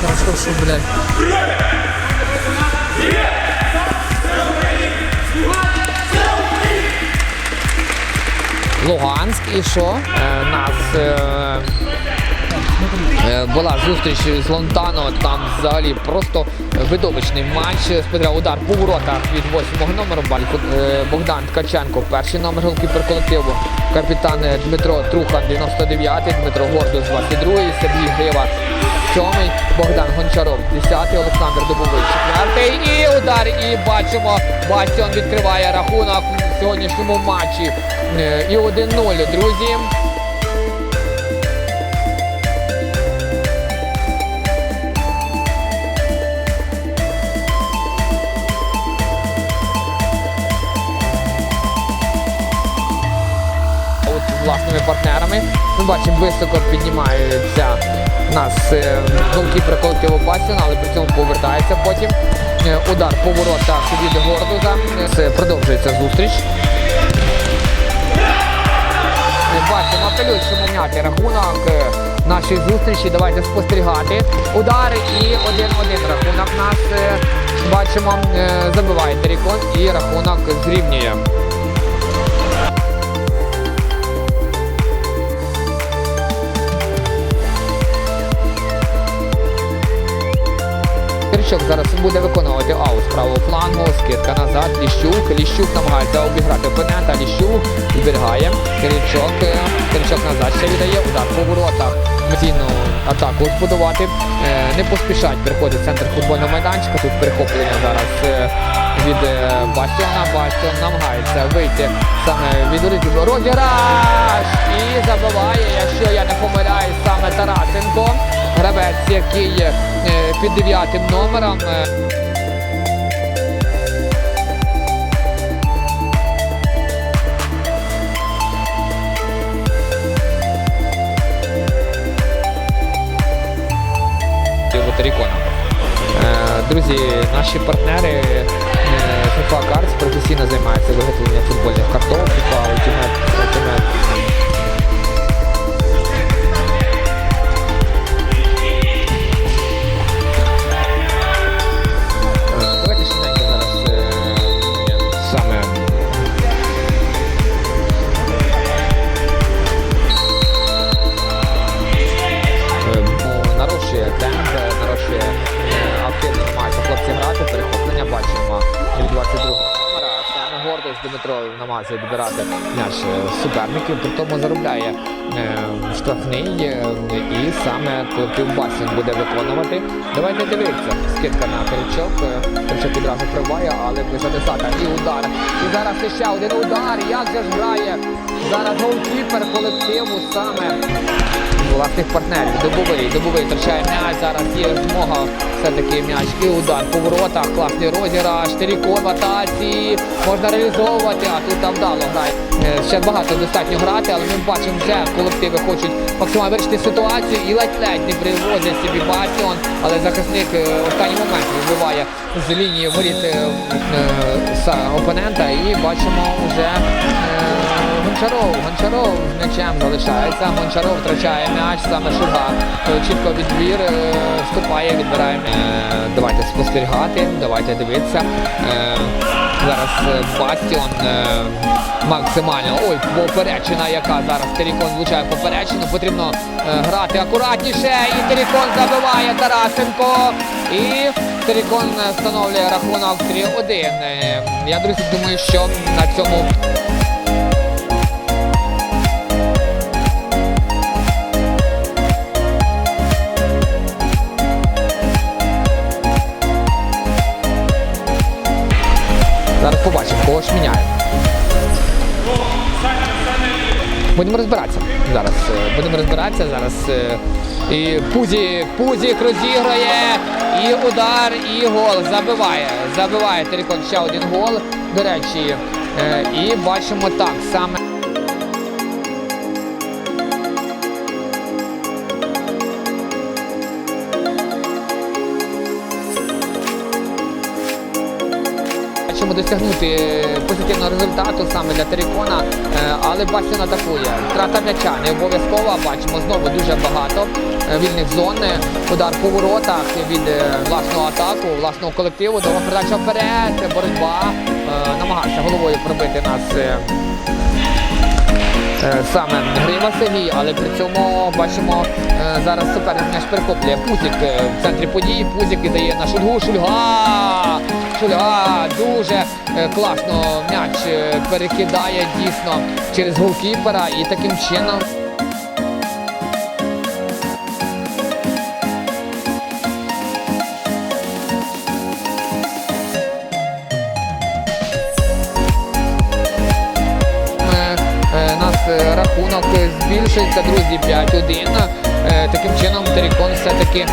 що, блядь. Луганськ і що? Е, нас е, е, була зустріч з Лонтано, там взагалі просто видовищний матч. Сподра удар по воротах від восьмого номеру. Балько, е, Богдан Ткаченко, перший номер голкіпер колективу. Капітан Дмитро Трухан, 99-й, Дмитро Гордус, 22-й, Сергій Грива, 7-й, Богдан Гончаров, 10-й, Олександр Дубовий, 4-й. І удар, і бачимо, Бастіон відкриває рахунок в сьогоднішньому матчі. Е, І 1-0, друзі. Власними. Ми бачимо, високо піднімаються у нас е, голкіпер колективу Бастіон, але при цьому повертається потім. Е, Удар по воротах від Гордуза. Продовжується зустріч. Бачимо, апелюють, що міняти рахунок е, нашої зустрічі. Давайте спостерігати. Удар і 1-1 рахунок нас бачимо, забиває Терікон і рахунок зрівнює. Киричок зараз буде виконувати аут з правого флангу, скидка назад, Ліщук. Ліщук намагається обіграти опонента, Ліщук зберігає. Киричок, е, назад ще віддає, удар по воротах. Емоційну атаку збудувати. Е, Не поспішать приходить центр футбольного майданчика. Тут перехоплення зараз е, від Бастіона. Бастіон намагається вийти саме від воротів. Розіграш! І забиває, якщо я не помиляюсь, саме Тарасенко. Гравець, який е, під дев'ятим номером. е, Ботарікона. Е, Друзі, наші партнери FIFA Cards професійно займаються виготовленням футбольних карток, FIFA Ultimate, Ultimate. Гордос намагається відбирати м'яч е, суперників, при тому заробляє е, штрафний е, і саме колектив Басін буде виконувати. Давайте дивитися. Скидка на Киричок. Е, Киричок відразу триває, але ближче десята і удар. І зараз ще один удар. Як же ж грає зараз голкіпер колективу саме власних партнерів. Добовий, добовий втрачає м'яч. Зараз є змога все-таки м'яч і удар по воротах. Класний розіграш, Терікон в. Можна реалізовувати, а тут там вдало грає. Е, Ще багато достатньо грати, але ми бачимо вже колективи хочуть максимально вирішити ситуацію і ледь-ледь не привозить собі Басіон, але захисник е, останній момент вибиває з лінії воріт е, опонента і бачимо вже Гончаров, Гончаров м'ячем залишається. Гончаров втрачає м'яч, саме Шуга. Е, Чітко відбір, е, вступає, відбирає. м'яч. Е, Давайте спостерігати, давайте дивитися. Зараз Бастіон максимально. Ой, поперечина, яка зараз Терікон влучає поперечину. Потрібно грати акуратніше. І Терікон забиває Тарасенко. І Терікон встановлює рахунок 3-1. Е, Я, друзі, думаю, що на цьому Будемо розбиратися. Зараз е, будемо розбиратися. Зараз е, і Пузік, Пузік розіграє, і удар, і гол. Забиває. Забиває Терекон ще один гол. До речі, е, і бачимо так саме. Бачимо досягнути позитивного результату саме для Терекона, е, але Бастіон атакує. Втрата м'яча не обов'язкова. Бачимо знову дуже багато е, вільних зон. Е, Удар по воротах від власного атаку, власного колективу. Довга передача вперед, боротьба. Намагався головою пробити нас. саме Грива Сергій, але при цьому бачимо зараз суперник м'яч перехоплює Пузик е, в центрі події. Пузик віддає на Шульгу. Шульга! Шульга дуже е, класно м'яч е, перекидає дійсно через голкіпера і таким чином. Е, рахунок збільшується, друзі, 5-1. Е, Таким чином Терекон все-таки